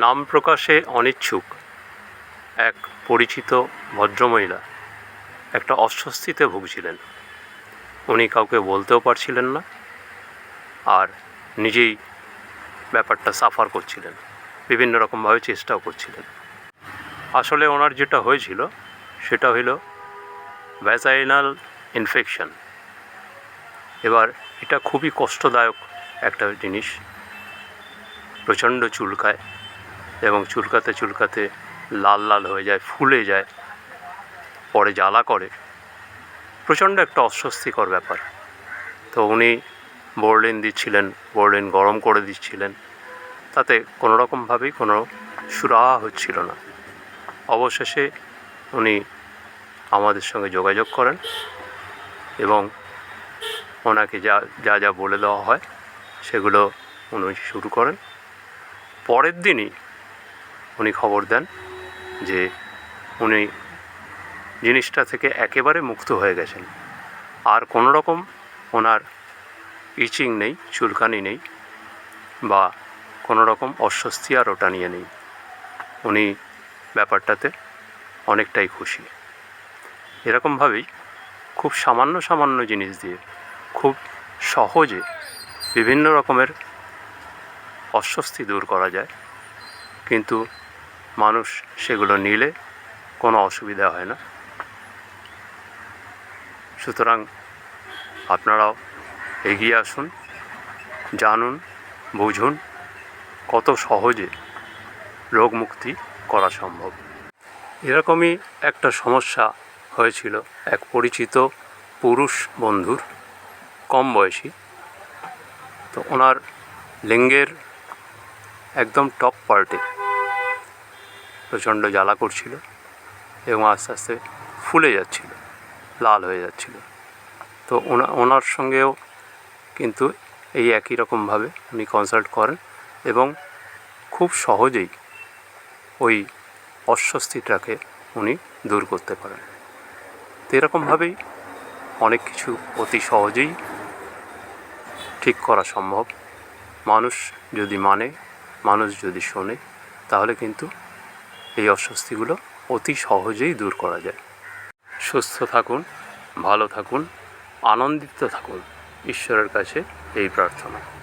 নাম প্রকাশে অনিচ্ছুক এক পরিচিত ভদ্রমহিলা একটা অস্বস্তিতে ভুগছিলেন। উনি কাউকে বলতেও পারছিলেন না আর নিজেই ব্যাপারটা সাফার করছিলেন, বিভিন্ন রকমভাবে চেষ্টাও করছিলেন। আসলে ওনার যেটা হয়েছিল, সেটা হলো ভ্যাজাইনাল ইনফেকশন এবার এটা খুবই কষ্টদায়ক একটা জিনিস, প্রচণ্ড চুলকায়। এবং চুলকাতে চুলকাতে লাল লাল হয়ে যায়, ফুলে যায়, পরে জ্বালা করে। প্রচণ্ড একটা অস্বস্তিকর ব্যাপার। তো উনি বোরলিন দিচ্ছিলেন, বোরলিন গরম করে দিচ্ছিলেন। তাতে কোনো রকমভাবেই কোনো সুরাহা হচ্ছিল না। অবশেষে উনি আমাদের সঙ্গে যোগাযোগ করেন এবং ওনাকে যা যা যা বলে দেওয়া হয় সেগুলো উনি শুরু করেন। পরের দিনই উনি খবর দেন যে উনি জিনিসটা থেকে একেবারে মুক্ত হয়ে গেছেন। আর কোনো রকম ওনার ইচিং নেই, চুলকানি নেই বা কোনো রকম অস্বস্তি আর ওটা নিয়ে নেই। উনি ব্যাপারটাতে অনেকটাই খুশি। এরকমভাবেই খুব সামান্য সামান্য জিনিস দিয়ে খুব সহজে বিভিন্ন রকমের অস্বস্তি দূর করা যায়। কিন্তু মানুষ সেগুলো নিলে কোনো অসুবিধা হয় না। সুতরাং আপনারাও এগিয়ে আসুন, জানুন, বুঝুন কত সহজে রোগ মুক্তি করা সম্ভব। এরকমই একটা সমস্যা হয়েছিল এক পরিচিত পুরুষ বন্ধুর, কম বয়সী। তো ওনার লিঙ্গের একদম টপ পার্টে প্রচণ্ড জ্বালা করছিল এবং আস্তে আস্তে ফুলে যাচ্ছিল, লাল হয়ে যাচ্ছিল। তো ওনা, ওনার সঙ্গেও কিন্তু এই একই রকমভাবে উনি কনসাল্ট করেন এবং খুব সহজেই ওই অস্বস্তিটাকে উনি দূর করতে পারেন। তো এরকমভাবেই অনেক কিছু অতি সহজেই ঠিক করা সম্ভব। মানুষ যদি মানে মানুষ যদি শোনে, তাহলে কিন্তু এই অস্বস্তিগুলো অতি সহজেই দূর করা যায়। সুস্থ থাকুন, ভালো থাকুন, আনন্দিত থাকুন। ঈশ্বরের কাছে এই প্রার্থনা।